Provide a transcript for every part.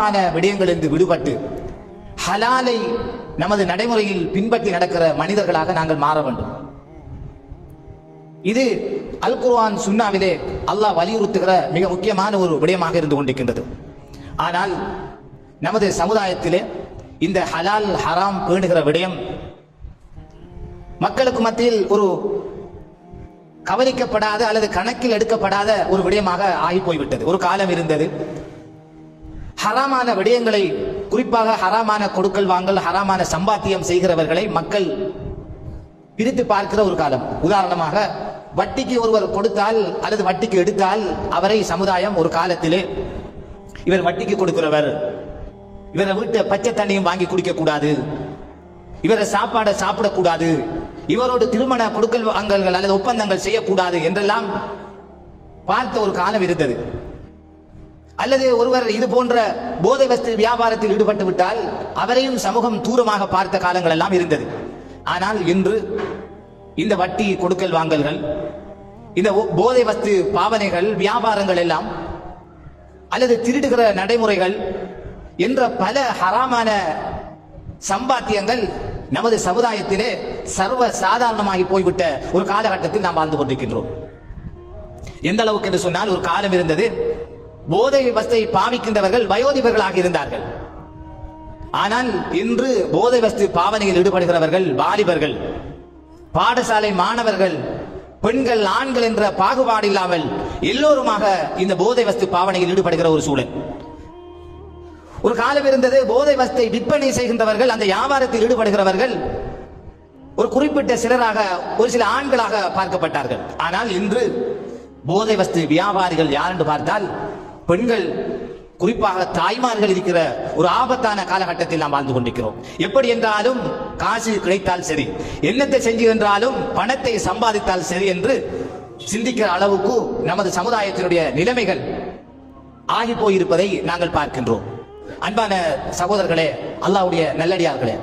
விடயங்களிலிருந்து விடுபட்டு ஹலாலை நமது நடைமுறையில் பின்பற்றி நடக்கிற மனிதர்களாக நாங்கள் மாற வேண்டும். இது அல் குர்வான் சுன்னாவிலே அல்லாஹ் வலியுறுத்துகிற மிக முக்கியமான ஒரு விடயமாக இருந்து கொண்டிருக்கின்றது. ஆனால் நமது சமுதாயத்திலே இந்த ஹலால் ஹராம் பேணுகிற விடயம் மக்களுக்கு மத்தியில் ஒரு கவனிக்கப்படாத அல்லது கணக்கில் எடுக்கப்படாத ஒரு விடயமாக ஆகி போய்விட்டது ஒரு காலம் இருந்தது. ஹராமான விடயங்களை குறிப்பாக ஹராமான கொடுக்கல் வாங்கல் ஹராமான சம்பாத்தியம் செய்கிறவர்களை மக்கள் பிரித்து பார்க்கிற ஒரு காலம். உதாரணமாக வட்டிக்கு ஒருவர் கொடுத்தால் அல்லது வட்டிக்கு எடுத்தால் அவரை சமுதாயம் ஒரு காலத்திலே இவர் வட்டிக்கு கொடுக்கிறவர். இவரை வீட்டு பச்சை தண்ணியும் வாங்கி குடிக்க கூடாது இவரை சாப்பாடை சாப்பிடக்கூடாது. இவரோடு திருமண கொடுக்கல் வாங்கல்கள் அல்லது ஒப்பந்தங்கள் செய்யக்கூடாது என்றெல்லாம் பார்த்த ஒரு காலம் இருந்தது. அல்லது ஒருவர் இது போன்ற போதை வஸ்து வியாபாரத்தில் ஈடுபட்டு விட்டால் அவரையும் சமூகம் தூரமாக பார்த்த காலங்கள் எல்லாம் இருந்தது. ஆனால் இன்று இந்த வட்டி கொடுக்கல் வாங்கல்கள் இந்த போதை வஸ்து பாவனைகள் வியாபாரங்கள் எல்லாம் அல்லது திருடுகிற நடைமுறைகள் என்ற பல ஹராமான சம்பாத்தியங்கள் நமது சமுதாயத்திலே சர்வ சாதாரணமாகி போய்விட்ட ஒரு காலகட்டத்தில் நாம் வாழ்ந்து கொண்டிருக்கின்றோம். எந்த அளவுக்கு என்று சொன்னால் ஒரு காலம் இருந்தது. போதை வஸ்தை பாவிக்கின்றவர்கள் வயோதிபர்களாக இருந்தார்கள். ஆனால் இன்று போதை வஸ்து பாவனையில் ஈடுபடுகிறவர்கள் வாலிபர்கள் பாடசாலை மாணவர்கள் பெண்கள் ஆண்கள் என்ற பாகுபாடு இல்லாமல் எல்லோருமாக இந்த போதை வஸ்து பாவனையில் ஈடுபடுகிற ஒரு சூழல். ஒரு காலம் இருந்தது போதை வஸ்தை விற்பனை செய்கின்றவர்கள் அந்த வியாபாரத்தில் ஈடுபடுகிறவர்கள் ஒரு குறிப்பிட்ட சிலராக ஒரு சில ஆண்களாக பார்க்கப்பட்டார்கள். ஆனால் இன்று போதை வஸ்து வியாபாரிகள் யார் என்று பார்த்தால் பெண்கள் குறிப்பாக தாய்மார்கள் இருக்கிற ஒரு ஆபத்தான காலகட்டத்தில் நாம் வாழ்ந்து கொண்டிருக்கிறோம். எப்படி என்றாலும் காசு கிடைத்தால் சரி என்னத்தை செஞ்சு என்றாலும் பணத்தை சம்பாதித்தால் சரி என்று சிந்திக்கிற அளவுக்கு நமது சமுதாயத்தினுடைய நிலைமைகள் ஆகி போயிருப்பதை நாங்கள் பார்க்கின்றோம். அன்பான சகோதரர்களே அல்லாவுடைய நல்லடியார்களே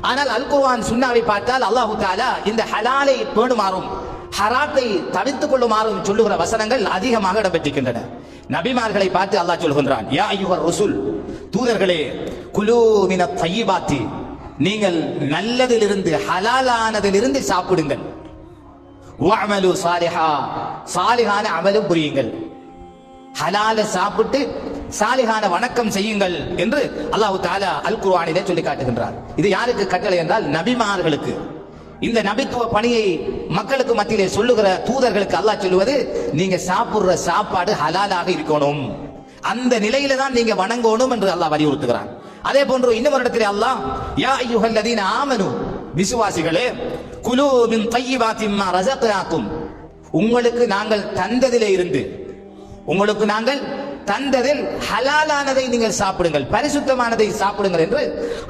ஆனால் அல் சுண்ணாவை பார்த்தால் அல்லாஹு தாலா இந்த ஹலாலை பேணுமாறும் ஹராத்தை தவித்துக் கொள்ளுமாறும் சொல்லுகிற வசனங்கள் அதிகமாக இடம்பெற்றிருக்கின்றன. நபிமார்களை பார்த்து அல்லாஹ் சொல்கின்றான் யா ஐயுவர் ரசூல் தூதர்களே குலு மின தையிபாத்தி நீங்கள் நல்லதிலிருந்து ஹலாலானதிலிருந்து சாப்பிடுங்கள். வஅமலு சாலிஹா சாலிஹான அமலும் புரியுங்கள். ஹலால சாப்பிட்டு சாலிஹான வணக்கம் செய்யுங்கள் என்று அல்லாஹு தாலா அல் குருவானிலே சொல்லி காட்டுகின்றார் இது யாருக்கு கட்டளை என்றால் நபிமார்களுக்கு. இந்த நபித்துவ பணியை மக்களுக்கு மத்தியிலே சொல்லுகிற தூதர்களுக்கு அல்லாஹ் சொல்லுவது நீங்க சாப்பிடுற சாப்பாடு ஹலாலாக இருக்கணும். அந்த நிலையில தான் நீங்க வணங்கணும் என்று அல்லாஹ் வலியுறுத்துகிறான். அதே போன்று இன்னொரு ஒரு இடத்திலே அல்லாஹ் யா ஐயுஹல்லதீன ஆமனு விசுவாசிகளே குலு மின் தையிபாத்தி மா ரசக்னாக்கும் உங்களுக்கு நாங்கள் தந்ததிலே இருந்து உங்களுக்கு நாங்கள் தந்ததில் ஹலாலானதை நீங்கள் சாப்பிடுங்கள் பரிசுத்தமானதை சாப்பிடுங்கள் என்று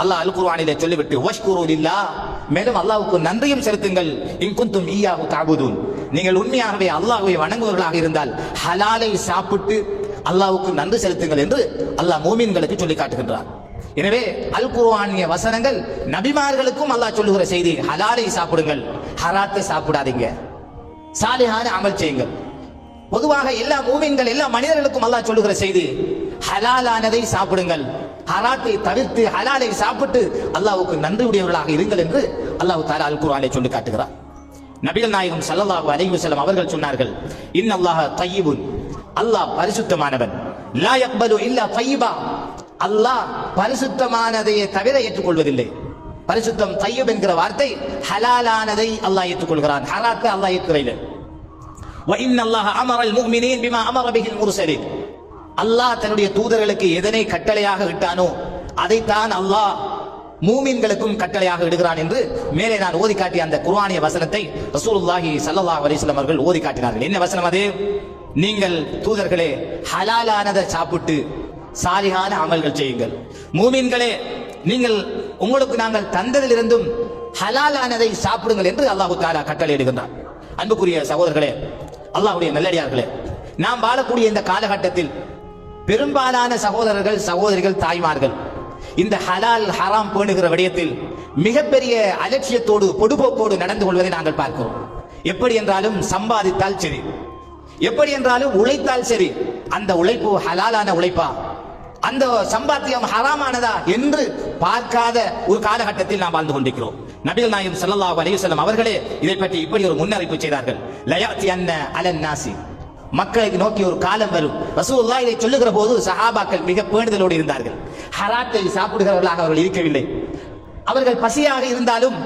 அல்லாஹ் அல் குர்ஆனிலே சொல்லிவிட்டு வஷ்குரு இல்லா மேலும் அல்லாவுக்கு நன்றியும் செலுத்துங்கள். இங்குந்தும் குந்தும் தாகுதூன் நீங்கள் உண்மையாகவே அல்லாஹுவை வணங்குவவர்களாக இருந்தால் ஹலாலை சாப்பிட்டு அல்லாவுக்கு நன்றி செலுத்துங்கள் என்று அல்லாஹ் மோமீன்களுக்கு சொல்லி காட்டுகின்றார் எனவே அல் குருவானிய வசனங்கள் நபிமார்களுக்கும் அல்லாஹ் சொல்லுகிற செய்தி ஹலாலை சாப்பிடுங்கள் ஹராத்தை சாப்பிடாதீங்க. சாலிஹான அமல் செய்யுங்கள். பொதுவாக எல்லா மூமின்கள் எல்லா மனிதர்களுக்கும் அல்லாஹ் சொல்லுகிற செய்தி ஹலாலானதை சாப்பிடுங்கள். ஹராத்தை தவிர்த்து ஹலாலை சாப்பிட்டு அல்லாஹ்வுக்கு நன்றி உடையவர்களாக இருங்கள் என்று அல்லாஹ் தாலா அல் குர்ஆனிலே சொல்லி காட்டுகிறார் நபிகள் நாயகம் ஸல்லல்லாஹு அலைஹி வஸல்லம் அவர்கள் சொன்னார்கள் இன்னல்லாஹ தய்யிபுன் அல்லாஹ் பரிசுத்தமானவன் லா யக்பலு இல்லா தய்யிபா அல்லாஹ் பரிசுத்தமானதையே தவிர ஏற்றுக்கொள்வதில்லை பரிசுத்தம் தய்யிப் என்கிற வார்த்தை ஹலாலானதை அல்லாஹ் ஏற்றுக்கொள்கிறான் ஹராத்தை அல்லாஹ் ஏற்கிறதில்லை وإن الله أمر المؤمنين بما أمر به المرسلين அல்லாஹ் தன்னுடைய தூதர்களுக்கு எதனை கட்டளையாக விட்டானோ அதைத்தான் அல்லாஹ் மூமின்களுக்கும் கட்டளையாக இடுகிறான் என்று மேலே நான் ஓதி காட்டிய அந்த குர்வானிய வசனத்தை ரசூலுல்லாஹி ஸல்லல்லாஹு அலைஹி வஸல்லம் அவர்கள் ஓதி காட்டினார்கள் என்ன வசனம் அது? நீங்கள் தூதர்களே ஹலாலானதை சாப்பிட்டு சாலிகான அமல்கள் செய்யுங்கள். மூமின்களே நீங்கள் உங்களுக்கு நாங்கள் தந்ததிலிருந்தும் ஹலாலானதை சாப்பிடுங்கள் என்று அல்லாஹு தாலா கட்டளையிடுகின்றான் அன்புக்குரிய சகோதரர்களே அல்லாஹ்வுடைய நல்லடியார்களே நாம் வாழக்கூடிய இந்த காலகட்டத்தில் பெரும்பாலான சகோதரர்கள் சகோதரிகள் தாய்மார்கள் இந்த ஹலால் ஹராம் பேணுகிற விடயத்தில் மிகப்பெரிய அலட்சியத்தோடு பொடுபோக்கோடு நடந்து கொள்வதை நாங்கள் பார்க்கிறோம். எப்படி என்றாலும் சம்பாதித்தால் சரி. எப்படி என்றாலும் உழைத்தால் சரி. அந்த உழைப்பு ஹலாலான உழைப்பா? அந்த சம்பாத்தியம் ஹராமானதா என்று பார்க்காத ஒரு காலகட்டத்தில் நாம் வாழ்ந்து கொண்டிருக்கிறோம். நபிகள் நாயகம் ஸல்லல்லாஹு அலையுசல்லம் அவர்களே இதை பற்றி இப்படி ஒரு முன்னறிவிப்பு செய்தார்கள். லயாத்தி அன்ன அலன் நாசி மக்களை நோக்கி ஒரு காலம் வரும். ரசூலுல்லாஹ் இதை சொல்லுகிற போது சஹாபாக்கள் மிக பேணுதலோடு இருந்தார்கள். ஹராத்தை சாப்பிடுகிறவர்களாக அவர்கள் இருக்கவில்லை. அவர்கள் பசியாக இருந்தாலும்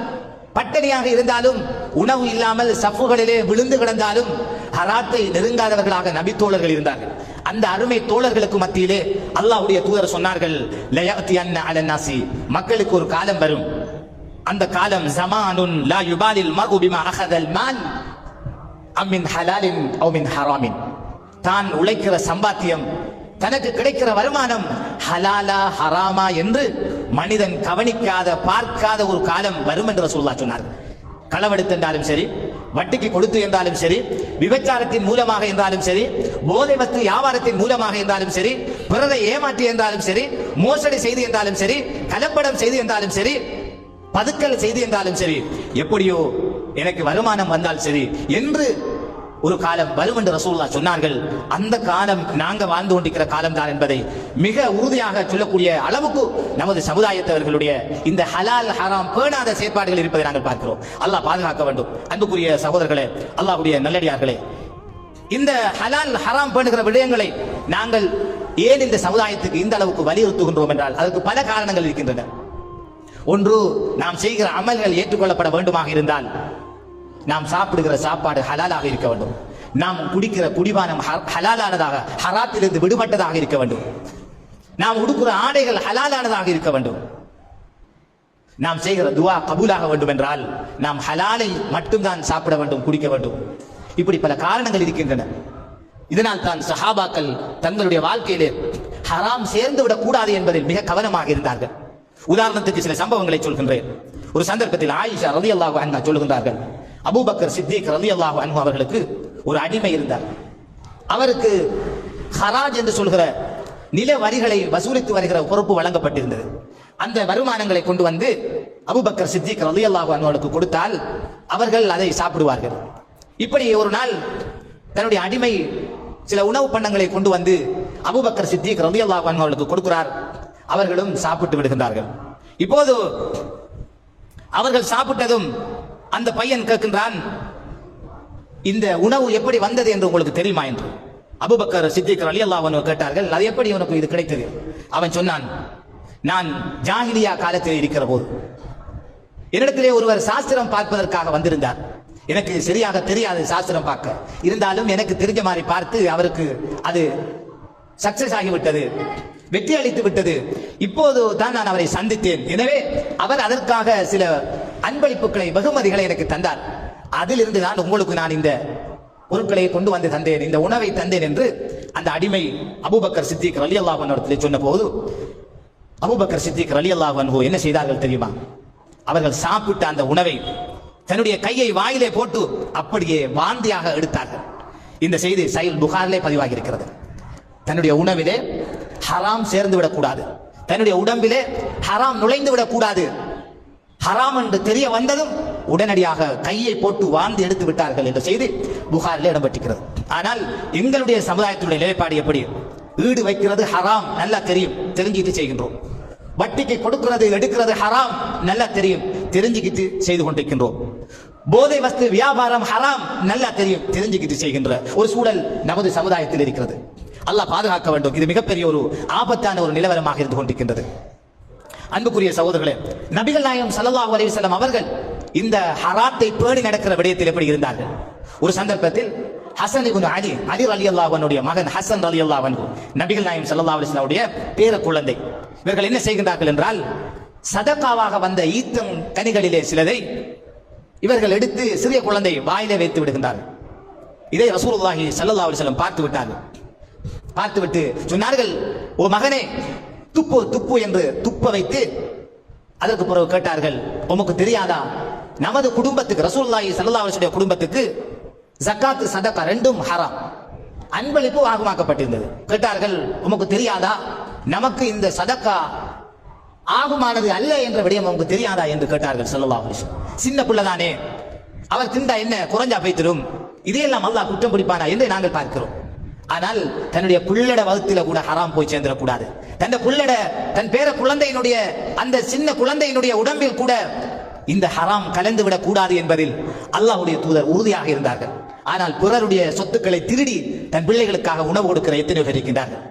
பட்டினியாக இருந்தாலும் உணவு இல்லாமல் சஃப்புகளிலே விழுந்து கிடந்தாலும் ஹராத்தை நெருங்காதவர்களாக நபித்தோழர்கள் இருந்தார்கள். அந்த அருமை தோழர்களுக்கு மத்தியிலே அல்லாஹ்வுடைய தூதர் சொன்னார்கள் அன்ன மக்களுக்கு ஒரு காலம் வரும். அந்த காலம் ஜமானுன் லா யுபாலில் மர்உ பிமா அகதல் மான் அம்மின் ஹலாலின் அவ் மின் ஹராமின். தான் உழைக்கிற சம்பாத்தியம் தனக்கு கிடைக்கிற வருமானம் ஹலாலா ஹராமா என்று மனிதன் கவனிக்காத பார்க்காத ஒரு காலம் வரும் என்று ரசூலுல்லாஹ் சொன்னார். களவெடுத்து என்றாலும் சரி வட்டிக்கு கொடுத்து என்றாலும் சரி விபச்சாரத்தின் மூலமாக என்றாலும் சரி போதை வஸ்து வியாபாரத்தின் மூலமாக என்றாலும் சரி பிறரை ஏமாற்றி என்றாலும் சரி மோசடி செய்து என்றாலும் சரி கலப்படம் செய்து என்றாலும் சரி பதுக்கல் செய்து என்றாலும் சரி எப்படியோ எனக்கு வருமானம் வந்தால் சரி என்று ஒரு காலம் வரும் என்று ரசூல்லா சொன்னார்கள். அந்த காலம் நாங்க வாழ்ந்து கொண்டிருக்கிற காலம் தான் என்பதை மிக உறுதியாக சொல்லக்கூடிய அளவுக்கு நமது சமுதாயத்தவர்களுடைய இந்த ஹலால் ஹராம் பேணாத செயற்பாடுகள் இருப்பதை நாங்கள் பார்க்கிறோம். அல்லாஹ் பாதுகாக்க வேண்டும். அன்புக்குரிய சகோதரர்களே அல்லாஹுடைய நல்லடியார்களே இந்த ஹலால் ஹராம் பேணுகிற விடயங்களை நாங்கள் ஏன் இந்த சமுதாயத்துக்கு இந்த அளவுக்கு வலியுறுத்துகின்றோம் என்றால் அதற்கு பல காரணங்கள் இருக்கின்றன. ஒன்று நாம் செய்கிற அமல்கள் ஏற்றுக்கொள்ளப்பட வேண்டுமாக இருந்தால் நாம் சாப்பிடுகிற சாப்பாடு ஹலாலாக இருக்க வேண்டும். நாம் குடிக்கிற குடிபானம் ஹலாலானதாக ஹராத்திலிருந்து விடுபட்டதாக இருக்க வேண்டும். நாம் உடுக்கிற ஆடைகள் ஹலாலானதாக இருக்க வேண்டும். நாம் செய்கிற துவா கபூலாக வேண்டும் என்றால் நாம் ஹலாலை மட்டும்தான் சாப்பிட வேண்டும் குடிக்க வேண்டும். இப்படி பல காரணங்கள் இருக்கின்றன. இதனால் தான் சஹாபாக்கள் தங்களுடைய வாழ்க்கையிலே ஹராம் சேர்ந்து விடக்கூடாது என்பதில் மிக கவனமாக இருந்தார்கள். உதாரணத்துக்கு சில சம்பவங்களை சொல்கின்றேன். ஒரு சந்தர்ப்பத்தில் ஆயிஷா ரதி அல்லாஹ் சொல்லுகின்றார்கள். அபூபக்கர் சித்திக் ரலியல்லாஹு அன்ஹு அவர்களுக்கு ஒரு அடிமை இருந்தார். அவருக்கு ஹராஜ் என்று சொல்கிற நில வரிகளை வசூலித்து வருகிற பொறுப்பு வழங்கப்பட்டிருந்தது. அந்த வருமானங்களை கொண்டு வந்து அபுபக்கர் சித்திக் ரலியல்லாஹு அன்ஹுவுக்கு கொடுத்தால் அவர்கள் அதை சாப்பிடுவார்கள். இப்படி ஒரு நாள் தன்னுடைய அடிமை சில உணவு பண்டங்களை கொண்டு வந்து அபூபக்கர் சித்திக் ரலி அல்லாஹு அவர்களுக்கு கொடுக்கிறார். அவர்களும் சாப்பிட்டு விடுகின்றார்கள். இப்போது அவர்கள் சாப்பிட்டதும் அந்த பையன் கேட்கின்றான் இந்த உணவு எப்படி வந்தது என்று உங்களுக்கு தெரியுமா என்று? அபுபக்கர் சித்திக் அலி அல்லாஹ் கேட்டார்கள் அது எப்படி உனக்கு இது கிடைத்தது? அவன் சொன்னான் நான் ஜாகிலியா காலத்தில் இருக்கிற போது என்னிடத்திலே ஒருவர் சாஸ்திரம் பார்ப்பதற்காக வந்திருந்தார். எனக்கு சரியாக தெரியாது சாஸ்திரம் பார்க்க. இருந்தாலும் எனக்கு தெரிஞ்ச மாதிரி பார்த்து அவருக்கு அது சக்சஸ் ஆகிவிட்டது வெற்றி அளித்து விட்டது இப்போது தான் நான் அவரை சந்தித்தேன். எனவே அவர் அதற்காக சில அன்பளிப்புகளை வெகுமதிகளை எனக்கு தந்தார். அதிலிருந்து தான் உங்களுக்கு நான் இந்த பொருட்களை கொண்டு வந்து தந்தேன் இந்த உணவை தந்தேன் என்று அந்த அடிமை அபூபக்கர் சித்திக் ரலி அல்லாஹன் சொன்ன போது அபூபக்கர் சித்திக் அலி அல்லாஹன் என்ன செய்தார்கள் தெரியுமா? அவர்கள் சாப்பிட்ட அந்த உணவை தன்னுடைய கையை வாயிலே போட்டு அப்படியே வாந்தியாக எடுத்தார்கள். இந்த செய்தி சைல் புகாரிலே பதிவாகி இருக்கிறது தன்னுடைய உணவிலே ஹராம் சேர்ந்து விடக்கூடாது தன்னுடைய உடம்பிலே ஹராம் நுழைந்து விடக்கூடாது ஹராம் என்று தெரிய வந்ததும் உடனடியாக கையை போட்டு வாழ்ந்து எடுத்து விட்டார்கள் என்ற செய்தி புகாரில் இடம்பெற்றிருக்கிறது. ஆனால் எங்களுடைய சமுதாயத்துடைய நிலைப்பாடு எப்படி? ஈடு வைக்கிறது ஹராம் நல்லா தெரியும். தெரிஞ்சுக்கிட்டு செய்கின்றோம். வட்டிக்கு கொடுக்கிறது எடுக்கிறது ஹராம் நல்லா தெரியும். தெரிஞ்சுக்கிட்டு செய்து கொண்டிருக்கின்றோம். போதை வஸ்து வியாபாரம் ஹராம் நல்லா தெரியும். தெரிஞ்சுக்கிட்டு செய்கின்ற ஒரு சூழல் நமது சமுதாயத்தில் இருக்கிறது. அல்லாஹ் பாதுகாக்க வேண்டும். இது மிகப்பெரிய ஒரு ஆபத்தான ஒரு நிலவரமாக இருந்து கொண்டிருக்கின்றது. அன்புக்குரிய சகோதரர்களே நபிகள் நாயகம் சல்லா அலைஹி வஸல்லம் அவர்கள் இந்த ஹராத்தை பேணி நடக்கிற விடயத்தில் எப்படி இருந்தார்கள்? ஒரு சந்தர்ப்பத்தில் ஹசன் இபுன் அலி அலி அலி அல்லாஹனுடைய மகன் ஹசன் அலி அல்லாஹன் நபிகள் நாயம் சல்லா அலிஸ்லாவுடைய பேர குழந்தை. இவர்கள் என்ன செய்கின்றார்கள் என்றால் சதக்காவாக வந்த ஈத்தம் கனிகளிலே சிலதை இவர்கள் எடுத்து சிறிய குழந்தை வாயிலே வைத்து விடுகின்றார்கள். இதை ரசூலுல்லாஹி சல்லா அலிஸ்லம் பார்த்து விட்டார்கள். பார்த்துவிட்டு சொன்னார்கள் ஓ மகனே துப்பு துப்பு என்று துப்ப வைத்து அதற்கு பிறகு கேட்டார்கள் உமக்கு தெரியாதா? நமது குடும்பத்துக்கு ரசூல்லாயி சல்லாவுடைய குடும்பத்துக்கு ஜக்காத்து சதக்கா ரெண்டும் ஹராம். அன்பளிப்பு ஆகுமாக்கப்பட்டிருந்தது. கேட்டார்கள் உமக்கு தெரியாதா? நமக்கு இந்த சதக்கா ஆகுமானது அல்ல என்ற விடயம் உமக்கு தெரியாதா? என்று கேட்டார்கள் ஸல்லல்லாஹு சின்ன பிள்ளைதானே. அவர் திண்டா என்ன? குறைஞ்சா பைத்திரும் இதையெல்லாம் அல்லாஹ் குற்றம் பிடிப்பானா? என்று நாங்கள் பார்க்கிறோம். ஆனால் தன்னுடைய பிள்ளட வகுத்தில கூட ஹராம் போய் சேர்ந்துடக்கூடாது. தன் பிள்ளட தன் பேர குழந்தையினுடைய அந்த சின்ன குழந்தையினுடைய உடம்பில் கூட இந்த ஹராம் கலந்து விடக் கூடாது என்பதில் அல்லாஹுடைய தூதர் உறுதியாக இருந்தார்கள். ஆனால் பிறருடைய சொத்துக்களை திருடி தன் பிள்ளைகளுக்காக உணவு கொடுக்கிற எத்தனை பேர் இருக்கின்றார்கள்.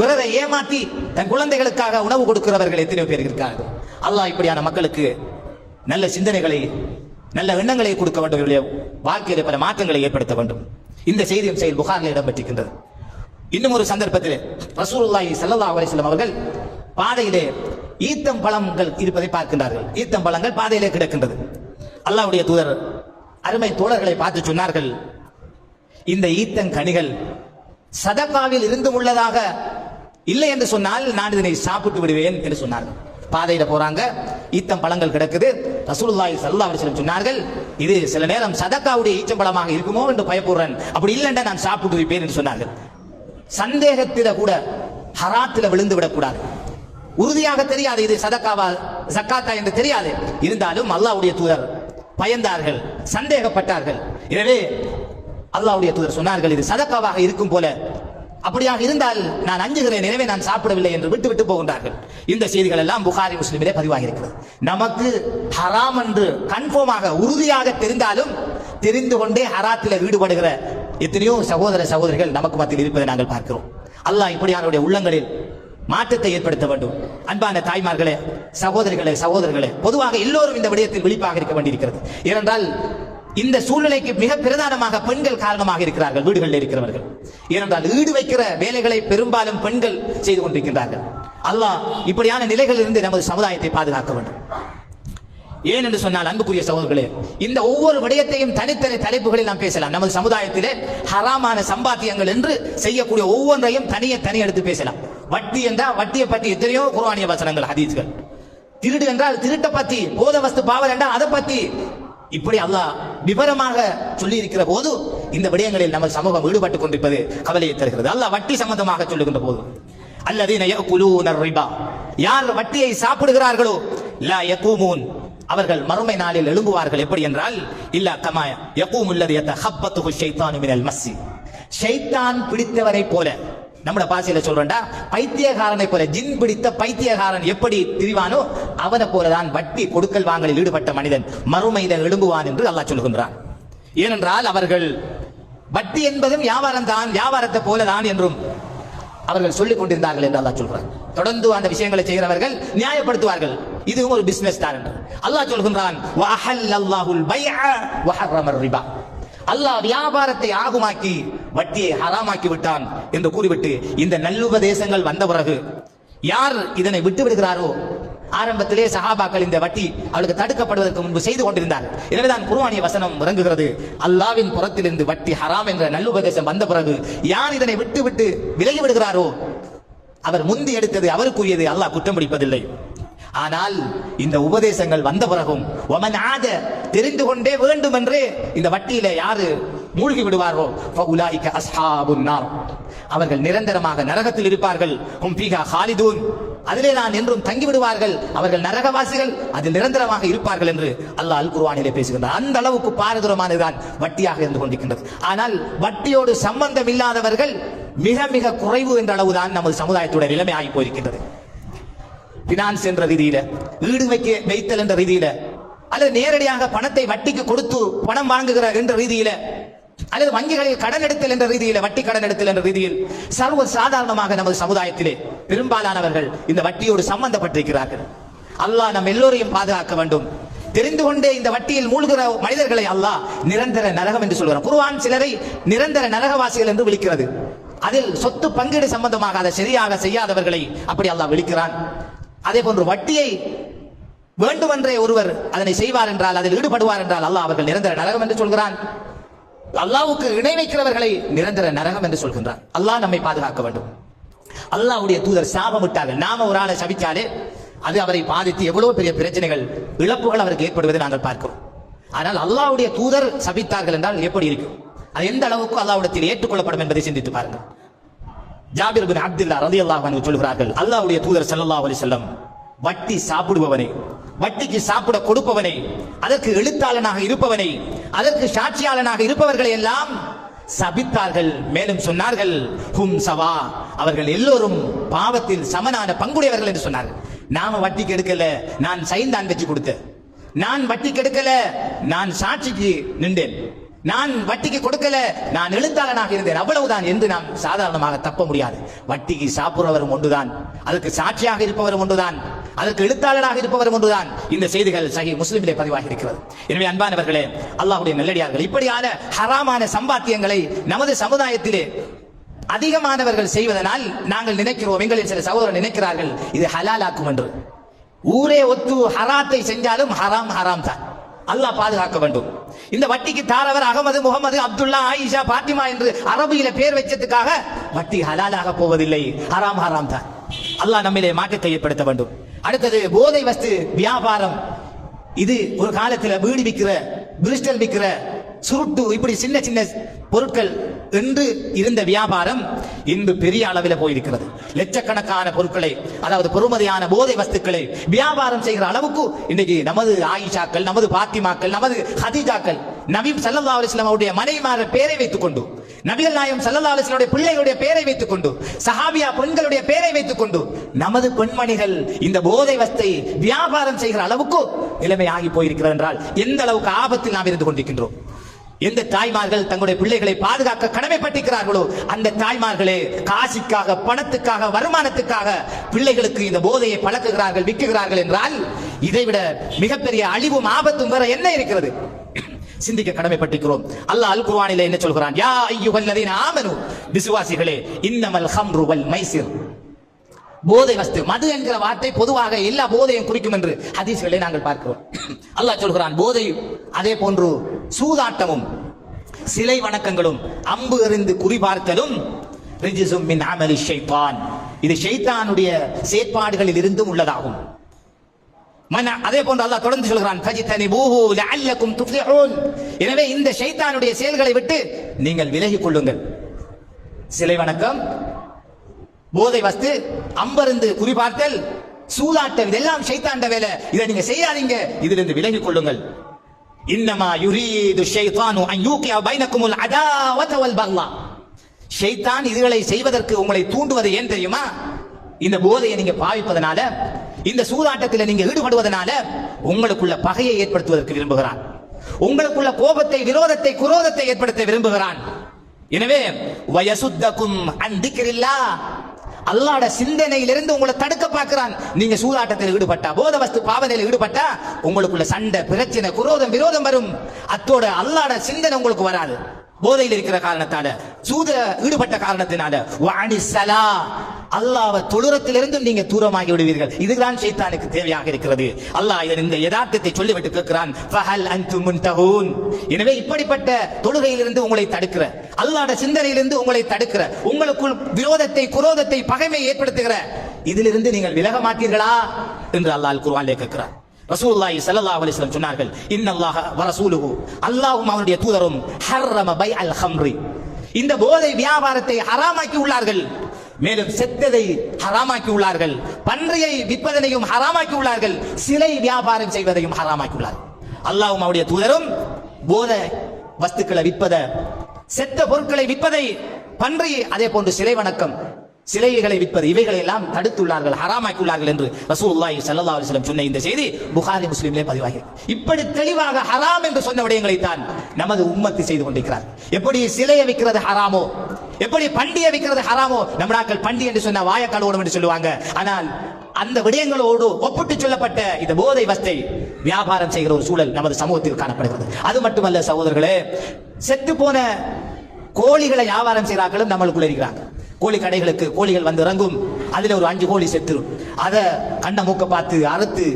பிறரை ஏமாற்றி தன் குழந்தைகளுக்காக உணவு கொடுக்கிறவர்கள் எத்தனை பேர் இருக்கிறார்கள் அல்லாஹ் இப்படியான மக்களுக்கு நல்ல சிந்தனைகளை நல்ல எண்ணங்களை கொடுக்க வேண்டும். இவருடைய வாழ்க்கையில பல மாற்றங்களை ஏற்படுத்த வேண்டும். இந்த செய்தியும் செயல் புகாரில் இடம்பெற்றிருக்கின்றது. இன்னும் ஒரு சந்தர்ப்பத்தில் ரசூலுல்லாஹி சல்லா அலிஸ்லாம் அவர்கள் பாதையிலே ஈத்தம் பழங்கள் இருப்பதை பார்க்கின்றார்கள். ஈத்தம் பழங்கள் பாதையிலே கிடக்கின்றது. அல்லாவுடைய தூதர் அருமை தோழர்களை பார்த்து சொன்னார்கள் இந்த ஈத்தங் கனிகள் சதகாவில் இருந்து உள்ளதாக இல்லை என்று சொன்னால் நான் இதனை சாப்பிட்டு விடுவேன் என்று சொன்னார்கள். பாதையில போறாங்க. ஈத்தம் பழங்கள் கிடக்குது. ரசூலுல்லாஹி ஸல்லல்லாஹு அலைஹி சொன்னார்கள் இது சில நேரம் சதக்காவுடைய ஈச்சம் பழமாக இருக்குமோ என்று பயப்படுறேன். அப்படி இல்லைன்னா நான் சாப்பிட்டு இருப்பேன் என்று சொன்னார்கள். சந்தேகத்தில கூட ஹராத்தில விழுந்து விடக்கூடாது. உறுதியாக தெரியாது இது சதக்காவா சக்காத்தா என்று தெரியாது. இருந்தாலும் அல்லாஹ்வுடைய தூதர் பயந்தார்கள் சந்தேகப்பட்டார்கள். எனவே அல்லாஹ்வுடைய தூதர் சொன்னார்கள் இது சதக்காவாக இருக்கும் போல அப்படியாக இருந்தால் நான் அஞ்சுகிறேன் எனவே நான் சாப்பிடவில்லை என்று விட்டு விட்டு போகின்றார்கள். இந்த செய்திகள் எல்லாம் புகாரி முஸ்லிமிலே பதிவாகி இருக்கிறது நமக்கு ஹராம் என்று கன்ஃபார்மாக உறுதியாக தெரிந்தாலும் தெரிந்து கொண்டே ஹராத்தில் ஈடுபடுகிற எத்தனையோ சகோதர சகோதரிகள் நமக்கு மத்தியில் இருப்பதை நாங்கள் பார்க்கிறோம். அல்லாஹ் இப்படியாருடைய உள்ளங்களில் மாற்றத்தை ஏற்படுத்த வேண்டும். அன்பான தாய்மார்களே சகோதரிகளே சகோதரர்களே பொதுவாக எல்லோரும் இந்த விடயத்தில் விழிப்பாக இருக்க வேண்டியிருக்கிறது. ஏனென்றால் இந்த சூழ்நிலைக்கு மிக பிரதானமாக பெண்கள் காரணமாக இருக்கிறார்கள் வீடுகளில் இருக்கிறவர்கள். ஏனென்றால் ஈடு வைக்கிற வேலைகளை பெரும்பாலும் பெண்கள் செய்து கொண்டிருக்கின்றார்கள். அல்லாஹ் இப்படியான நிலைகளில் இருந்து நமது சமுதாயத்தை பாதுகாக்க வேண்டும். ஏன் என்று சொன்னால் அன்புக்குரிய சகோதரர்களே இந்த ஒவ்வொரு விடயத்தையும் தனித்தனி தலைப்புகளில் நாம் பேசலாம். நமது சமுதாயத்திலே ஹராமான சம்பாத்தியங்கள் என்று செய்யக்கூடிய ஒவ்வொன்றையும் தனியே தனி எடுத்து பேசலாம். வட்டி என்றால் வட்டியை பற்றி எத்தனையோ குர்ஆனிய வசனங்கள் ஹதீஸ்கள். திருடு என்றால் திருட்டை பத்தி போத வஸ்து பாவல் என்றால் அதை பத்தி இப்படி அல்லாஹ் விவரமாக சொல்லி இருக்கிற போது இந்த விடயங்களில் நமது சமூகம் ஈடுபட்டுக் கொண்டிருப்பது கவலையை தருகிறது. அல்லாஹ் வட்டி சம்பந்தமாக சொல்லுகின்ற போது அல்லதீன யஅகுலூன ரிபா யார் வட்டியை சாப்பிடுகிறார்களோ லா யகூமூன் அவர்கள் மறுமை நாளில் எழும்புவார்கள். எப்படி என்றால் இல்ல கமாய யகூம் உள்ளது யத்தஹப்பத்துஹு ஷைத்தானு மினல் மஸ்ஸி ஷைத்தான் பிடித்தவரை போல நம்மள பாசையில சொல்றேன்டா பைத்தியகாரனை போல ஜின் பிடித்த பைத்தியகாரன் எப்படி திரிவானோ அவனை போலதான் வட்டி கொடுக்கல் வாங்கலில் ஈடுபட்ட மனிதன் மறுமையில எழும்புவான் என்று அல்லாஹ் சொல்லுகின்றான். ஏனென்றால் அவர்கள் வட்டி என்பதும் வியாபாரம் தான் வியாபாரத்தை போலதான் என்றும் அவர்கள் சொல்லிக் கொண்டிருந்தார்கள் என்று அல்லாஹ் சொல்றான். தொடர்ந்து அந்த விஷயங்களை செய்கிறவர்கள் நியாயப்படுத்துவார்கள். இதுவும் ஒரு பிசினஸ் தான் என்று. அல்லாஹ் சொல்கின்றான் அல்லாஹ் வியாபாரத்தை ஆகுமாக்கி வட்டியை ஹராமாக்கி விட்டான் என்று கூறிவிட்டு இந்த நல்லுபதேசங்கள் வந்த பிறகு யார் இதனை விட்டு விடுகிறாரோ ஆரம்பத்திலே சஹாபாக்கள் இந்த வட்டி அவளுக்கு தடுக்கப்படுவதற்கு முன்பு செய்து கொண்டிருந்தார். எனவேதான் குருவானிய வசனம் இறங்குகிறது அல்லாவின் புறத்திலிருந்து வட்டி ஹராம் என்ற நல்லுபதேசம் வந்த பிறகு யார் இதனை விட்டு விட்டு விலகி விடுகிறாரோ? அவர் முந்தி எடுத்தது அவருக்குரியது. அல்லாஹ் குற்றம் பிடிப்பதில்லை. ஆனால் இந்த உபதேசங்கள் வந்த பிறகும் ஒமன் ஆத தெரிந்து கொண்டே வேண்டும் என்று இந்த வட்டியில யாரு மூழ்கி விடுவாரோ உலாய்க்க அஸ்ஹாபுன் அவர்கள் நிரந்தரமாக நரகத்தில் இருப்பார்கள். ஹும் பீகா ஹாலிதூன். அதிலே நான் என்றும் தங்கி விடுவார்கள். அவர்கள் நரகவாசிகள் அதில் நிரந்தரமாக இருப்பார்கள் என்று அல்லாஹ் அல் குருவானிலே பேசுகின்றார் அந்த அளவுக்கு பாரதூரமானதுதான் வட்டியாக இருந்து கொண்டிருக்கின்றது. ஆனால் வட்டியோடு சம்பந்தம் இல்லாதவர்கள் மிக மிக குறைவு என்ற அளவுதான் நமது சமுதாயத்துடைய நிலைமை ஆகி போயிருக்கின்றது. பினான்ஸ் என்ற ரீதியில வீடு வைக்க வைத்தல் என்ற ரீதியில அல்லது நேரடியாக பணத்தை வட்டிக்கு கொடுத்து பணம் வாங்குகிற என்ற ரீதியில அல்லது வங்கிகளில் கடன் எடுத்தல் என்ற ரீதியில வட்டி கடன் எடுத்தல் என்ற ரீதியில் சர்வ சாதாரணமாக நமது சமுதாயத்திலே பெரும்பாலானவர்கள் இந்த வட்டியோடு சம்பந்தப்பட்டிருக்கிறார்கள். அல்லாஹ் நம் எல்லோரையும் பாதுகாக்க வேண்டும். தெரிந்து கொண்டே இந்த வட்டியில் மூழ்கிற மனிதர்களை அல்லாஹ் நிரந்தர நரகம் என்று சொல்கிறார் குருவான் சிலரை நிரந்தர நரகவாசிகள் என்று விழிக்கிறது அதில் சொத்து பங்கீடு சம்பந்தமாக அதை சரியாக செய்யாதவர்களை அப்படி அல்லாஹ் விழிக்கிறான் அதே போன்று வட்டியை வேண்டுமென்றே ஒருவர் அதனை செய்வார் என்றால் அதில் ஈடுபடுவார் என்றால் அல்லாஹ் அவர்கள் நிரந்தர நரகம் என்று சொல்கிறான். அல்லாவுக்கு இணை வைக்கிறவர்களை நிரந்தர நரகம் என்று சொல்கின்றான். அல்லாஹ் நம்மை பாதுகாக்க வேண்டும். அல்லாவுடைய தூதர் சாபமிட்டார்கள். நாம ஒரு ஆளை சபித்தாலே அது அவரை பாதித்து எவ்வளவு பெரிய பிரச்சனைகள் இழப்புகள் அவருக்கு ஏற்படுவதை நாங்கள் பார்க்கிறோம். ஆனால் அல்லாஹ்வுடைய தூதர் சபித்தார்கள் என்றால் எப்படி இருக்கும்? அது எந்த அளவுக்கு அல்லாஹ்விடத்தில் ஏற்றுக்கொள்ளப்படும் என்பதை சிந்தித்து பாருங்கள். ஜாபிர் பின் அப்துல்லா ரதி அல்லாஹ் சொல்கிறார்கள் அல்லாவுடைய தூதர் சல்லா அலி செல்லம் வட்டி சாப்பிடுபவனை வட்டிக்கு சாப்பிட கொடுப்பவனை அதற்கு எழுத்தாளனாக இருப்பவனை அதற்கு சாட்சியாளனாக இருப்பவர்களை எல்லாம் சபித்தார்கள். மேலும் சொன்னார்கள் ஹும் சவா அவர்கள் எல்லோரும் பாவத்தில் சமனான பங்குடையவர்கள் என்று சொன்னார்கள். நாம வட்டிக்கு எடுக்கல நான் சைன் தான் வச்சு கொடுத்தேன். நான் வட்டிக்கு எடுக்கல நான் சாட்சிக்கு நின்றேன். நான் வட்டிக்கு கொடுக்கல நான் எழுத்தாளனாக இருந்தேன். அவ்வளவுதான் என்று நாம் சாதாரணமாக தப்ப முடியாது. வட்டிக்கு சாப்பிடுறவரும் ஒன்றுதான் அதற்கு சாட்சியாக இருப்பவரும் ஒன்றுதான் அதற்கு எழுத்தாளராக இருப்பவரும் ஒன்றுதான். இந்த செய்திகள் சகி முஸ்லிமிலே பதிவாகி இருக்கிறது. எனவே அன்பானவர்களே அல்லாஹ்வுடைய நல்லடியார்கள் இப்படியான ஹராமான சம்பாத்தியங்களை நமது சமுதாயத்திலே அதிகமானவர்கள் செய்வதனால் நாங்கள் நினைக்கிறோம் எங்களில் சில சகோதரர் நினைக்கிறார்கள் இது ஹலாலாக்கும் என்று. ஊரே ஒத்து ஹராத்தை செஞ்சாலும் ஹராம் ஹராம் தான் அல்லாஹ் பாதுகாக்க வேண்டும். இந்த வட்டிக்கு தாரவர் அகமது முகமது அப்துல்லா ஆயிஷா பாத்திமா என்று அரபியில பேர் வச்சதுக்காக வட்டி ஹலாலாக போவதில்லை. ஹராம் ஹராம் தான். அல்லாஹ் நம்மிலே மாற்றத்தை ஏற்படுத்த வேண்டும். அடுத்தது போதை வஸ்து வியாபாரம். இது ஒரு காலத்தில் வீடு விற்கிற பிரிஸ்டல் விற்கிற சுருட்டு இப்படி சின்ன சின்ன பொருட்கள் என்று இருந்த வியாபாரம் இன்று பெரிய அளவில் போயிருக்கிறது. லட்சக்கணக்கான பொருட்களை அதாவது பொறுமதியான போதை வஸ்துக்களை வியாபாரம் செய்கிற அளவுக்கு இன்னைக்கு நமது ஆயிஷாக்கள் நமது பாத்திமாக்கள் நமது ஹதீஜாக்கள் நபீம் சல்லா அலிஸ்லாம் அவருடைய மனைவிமார பேரை வைத்துக் கொண்டு நபிகள் நாயம் சல்லா அலிஸ்லாமுடைய பிள்ளைகளுடைய பேரை வைத்துக் கொண்டு சஹாபியா பெண்களுடைய பேரை வைத்துக் கொண்டு நமது பெண்மணிகள் இந்த போதை வஸ்தை வியாபாரம் செய்கிற அளவுக்கு நிலைமை ஆகி போயிருக்கிறது என்றால் எந்த அளவுக்கு ஆபத்தில் நாம் இருந்து கொண்டிருக்கின்றோம்? எந்த தாய்மார்கள் தங்களுடைய பிள்ளைகளை பாதுகாக்க கடமைப்பட்டிருக்கிறார்களோ அந்த தாய்மார்களே காசிக்காக பணத்துக்காக வருமானத்துக்காக பிள்ளைகளுக்கு இந்த போதையை பழக்குகிறார்கள் விற்குகிறார்கள் என்றால் இதைவிட மிகப்பெரிய அழிவும் ஆபத்தும் வேற என்ன இருக்கிறது? சிந்திக்க கடமைப்பட்டிருக்கிறோம். அல்லாஹ் அல் குர்ஆனிலே என்ன சொல்கிறான்? யா ஐயுஹல்லதீன ஆமனு. விசுவாசிகளே இன்னமல் ஹம்ரு வல் மைசிர். போதை வஸ்து மது என்கிற வார்த்தை பொதுவாக எல்லா போதையும் குறிக்கும் என்று ஹதீஸ்களை நாங்கள் பார்க்கிறோம். அல்லாஹ் சொல்கிறான் போதை அதே போன்று சூதாட்டமும் சிலை வணக்கங்களும் அம்பு எறிந்து குறிபார்த்தலும் ரிஜிசும் மின் அமலி ஷைத்தான். இது ஷைத்தானுடைய செயற்பாடுகளில் இருந்தும் உள்ளதாகும். அதே போன்று அல்லாஹ் தொடர்ந்து சொல்கிறான் ஃபஜித்தனி பூஹு லஅல்லக்கும் துஃப்லிஹூன். எனவே இந்த ஷைத்தானுடைய செயல்களை விட்டு நீங்கள் விலகி கொள்ளுங்கள். சிலை வணக்கம் போதை வஸ்து அம்பருந்து குறிபார்த்தல் சூதாட்டம் இதெல்லாம் ஷைத்தாண்ட வேலை. இதை நீங்க செய்யாதீங்க. இதிலிருந்து விலகி கொள்ளுங்கள். இன்னமா யுரீது ஷைத்தானு அன் யூகிய பைனக்குமுல் அதாவத வல் பக்லா ஷைத்தான் இதுகளை செய்வதற்கு உங்களை தூண்டுவது ஏன் தெரியுமா? இந்த போதையை நீங்க பாவிப்பதனால இந்த சூதாட்டத்தில் நீங்க ஈடுபடுவதனால உங்களுக்குள்ள பகையை ஏற்படுத்துவதற்கு விரும்புகிறான். உங்களுக்குள்ள கோபத்தை விரோதத்தை குரோதத்தை ஏற்படுத்த விரும்புகிறான். எனவே வயசுத்தக்கும் அந்திக்கிறில்லா அல்லாட சிந்தனையிலிருந்து உங்களை தடுக்க பார்க்கிறான். நீங்க சூதாட்டத்தில் ஈடுபட்டா போத வஸ்து பாவனையில் ஈடுபட்டா உங்களுக்குள்ள சண்டை பிரச்சனை குரோதம் விரோதம் வரும். அத்தோட அல்லாட சிந்தனை உங்களுக்கு வராது. போதையில் இருக்கிற காரணத்தால சூத ஈடுபட்ட காரணத்தினால. வாணி சலா. அல்லாஹ் தொழுறத்திலிருந்து நீங்க தூரமாகி விடுவீர்கள். இதுதான் சைத்தானுக்கு தேவையாக இருக்கிறது. அல்லாஹ் இதன் இந்த யதார்த்தத்தை சொல்லிவிட்டு கேட்கிறான். ஃபஹல் எனவே இப்படிப்பட்ட தொழுகையிலிருந்து உங்களை தடுக்கிற அல்லாட சிந்தனையிலிருந்து உங்களை தடுக்கிற உங்களுக்குள் விரோதத்தை குரோதத்தை பகைமை ஏற்படுத்துகிற இதிலிருந்து நீங்கள் விலக மாட்டீர்களா என்று அல்லாஹ் குர்ஆனிலே கேட்கிறார் ரசூலுல்லாஹி ஸல்லல்லாஹு அலைஹி வஸல்லம் சொன்னார்கள் இன்னல்லாஹ வ ரசூலுஹு. அல்லாஹ்வும் அவருடைய தூதரும் ஹர்ரம பை அல் ஹம்ரி. இந்த போதை வியாபாரத்தை ஹராமாக்கி உள்ளார்கள். மேலும் செத்ததை ஹராமாக்கி உள்ளார்கள் பன்றியை விற்பதனையும் ஹராமாக்கி உள்ளார்கள் சிலை வியாபாரம் செய்வதையும் ஹராமாக்கி உள்ளார்கள் அல்லாவும் அவருடைய தூதரும் போத வஸ்துக்களை விற்பத செத்த பொருட்களை விற்பதை பன்றி அதே போன்று சிலை வணக்கம் சிலைகளை விற்பது இவைகளை எல்லாம் தடுத்துள்ளார்கள் ஹராமாக்கியுள்ளார்கள் என்று ரசூலுல்லாஹி ஸல்லல்லாஹு அலைஹி வஸல்லம் சொன்ன இந்த செய்தி புகாரி முஸ்லிமிலே பதிவாகி இப்படி தெளிவாக ஹராம் என்று சொன்ன விடயங்களை தான் நமது உம்மத்து செய்து கொண்டிருக்கிறார் எப்படி சிலையை விற்கிறது ஹராமோ எப்படி பண்டிகை விற்கிறது ஹராமோ? நம்மளாக்கள் பண்டி என்று சொன்ன வாய கழுவணும் என்று சொல்லுவாங்க. ஆனால் அந்த விடயங்களோடு ஒப்பிட்டு சொல்லப்பட்ட இந்த போதை வஸ்தை வியாபாரம் செய்கிற ஒரு சூழல் நமது சமூகத்தில் காணப்படுகிறது. அது மட்டுமல்ல சகோதரர்களே செத்து போன கோழிகளை வியாபாரம் செய்கிறார்களும் நம்மளுக்குள்ள இருக்கிறாங்க. கோழி கடைகளுக்கு கோழிகள் வந்து இறங்கும். அதுல ஒரு அஞ்சு கோழி செத்துரும். அதை கண்ண மூக்க பார்த்து அறுத்து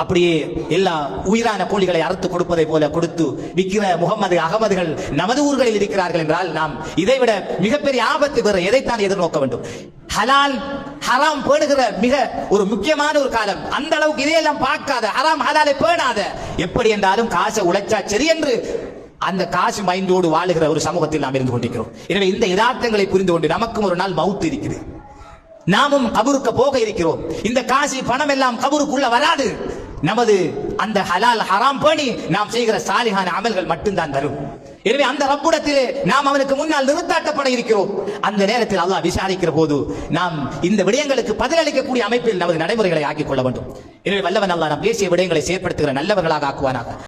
அப்படியே எல்லா உயிரான கோழிகளை அறுத்து கொடுப்பதை போல கொடுத்து விற்கிற முகமது அகமதுகள் நமது ஊர்களில் இருக்கிறார்கள் என்றால் நாம் இதைவிட மிகப்பெரிய ஆபத்து வேறு எதைத்தான் எதிர்நோக்க வேண்டும்? ஹலால் ஹராம் பேணுகிற மிக ஒரு முக்கியமான ஒரு காலம். அந்த அளவுக்கு இதையெல்லாம் பார்க்காத ஹராம் ஹலாலை பேணாத. எப்படி என்றாலும் காசை உழைச்சா சரி என்று அந்த காசு மைண்டோடு வாழுகிற ஒரு சமூகத்தில் நாம் இருந்து கொண்டிருக்கிறோம். எனவே இந்த யதார்த்தங்களை புரிந்து கொண்டு நமக்கும் ஒரு நாள் மவுத்து இருக்குது நாமும் கபருக்கு போக இருக்கிறோம். இந்த காசு பணம் எல்லாம் கபருக்குள்ள வராது. நமது அந்த ஹலால் ஹராம் பேணி நாம் செய்கிற சாலிகான அமல்கள் மட்டும்தான் தரும். எனவே அந்த ரப்புடத்திலே நாம் அவனுக்கு முன்னால் நிறுத்தாட்டப்பட இருக்கிறோம். அந்த நேரத்தில் அல்லாஹ் விசாரிக்கிற போது நாம் இந்த விடயங்களுக்கு பதிலளிக்கக்கூடிய அமைப்பில் நமது நடைமுறைகளை ஆக்கிக் கொள்ள வேண்டும். எனவே வல்லவன் அல்லாஹ் நாம் பேசிய விடயங்களை செயற்படுத்துகிற நல்லவர்களாக ஆக்குவானாக.